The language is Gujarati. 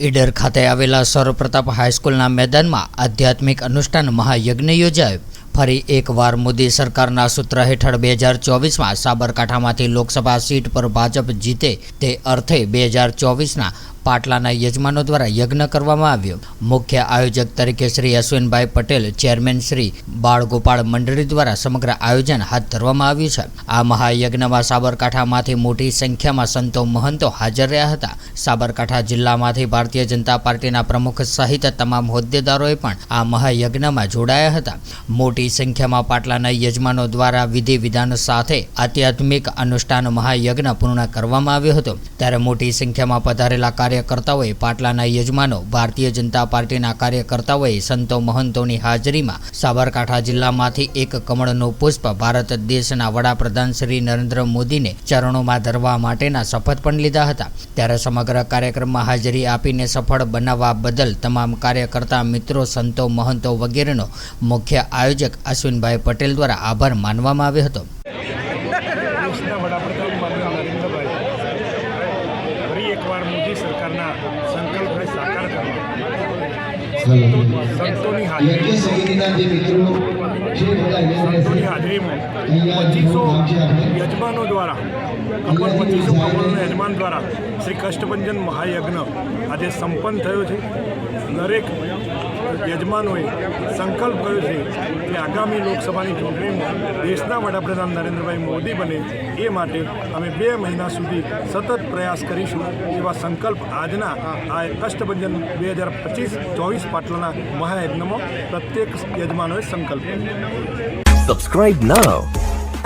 ઈડર ખાતે આવેલા સર્વપ્રતાપ હાઈસ્કૂલના મેદાનમાં આધ્યાત્મિક અનુષ્ઠાન મહાયજ્ઞ યોજાયો. ફરી એકવાર મોદી સરકારના સૂત્ર હેઠળ બે હજાર ચોવીસમાં સાબરકાંઠામાંથી લોકસભા સીટ પર ભાજપ જીતે તે અર્થે બે હજાર ચોવીસના પાટલાના યજમાનો દ્વારા યજ્ઞ કરવામાં આવ્યો. મુખ્ય આયોજક તરીકે શ્રી અશ્વિનભાઈ પટેલ, ચેરમેન શ્રી બાળગોપાળ મંડળી દ્વારા સમગ્ર આયોજન હાથ ધરવામાં આવ્યું છે. આ મહાયજ્ઞમાં સાબરકાંઠામાંથી મોટી સંખ્યામાં સંતો મહંતો હાજર રહ્યા હતા. સાબરકાંઠા જિલ્લામાંથી ભારતીય જનતા પાર્ટીના પ્રમુખ સહિત તમામ હોદ્દેદારોએ પણ આ મહાયજ્ઞમાં જોડાયા હતા. મોટી સંખ્યામાં પાટલાના યજમાનો દ્વારા વિધિ વિધાન સાથે આધ્યાત્મિક અનુષ્ઠાન મહાયજ્ઞ પૂર્ણ કરવામાં આવ્યો હતો. ત્યારે મોટી સંખ્યામાં પધારેલા કાર્યકર્તાઓએ પાટલાના યજમાનો ભારતીય જનતા પાર્ટીના કાર્યકર્તાઓએ સંતો મહંતોની હાજરીમાં સાબરકાંઠા જિલ્લામાંથી એક કમળનું પુષ્પ ભારત દેશના વડાપ્રધાન શ્રી નરેન્દ્ર મોદીને ચરણોમાં ધરવા માટેના શપથ પણ લીધા હતા. ત્યારે સમગ્ર કાર્યક્રમમાં હાજરી આપીને સફળ બનાવવા બદલ તમામ કાર્યકર્તા, મિત્રો, સંતો મહંતો વગેરેનો મુખ્ય આયોજક અશ્વિનભાઈ પટેલ દ્વારા આભાર માનવામાં આવ્યો હતો દેશના વડાપ્રધાન માનનીય નરેન્દ્રભાઈ ફરી એકવાર મોદી સરકારના સંકલ્પને સાકાર કરવા. સંતો- સંતોની. હાજરીમાં પચીસો યજમાનો દ્વારા કપલ પચીસો કપલના યજમાન દ્વારા શ્રી કષ્ટભંજન મહાયજ્ઞ આજે સંપન્ન થયો છે. દરેક યજમાનોએ સંકલ્પ કર્યો છે કે આગામી લોકસભાની ચૂંટણીમાં દેશના વડાપ્રધાન નરેન્દ્રભાઈ મોદી બને એ માટે અમે બે મહિના સુધી સતત પ્રયાસ કરીશું એવા સંકલ્પ આજના આ કષ્ટભંજન બે હજાર પચીસ ચોવીસ પાટલાના મહાયજ્ઞમાં પ્રત્યેક યજમાનોએ સંકલ્પ Subscribe now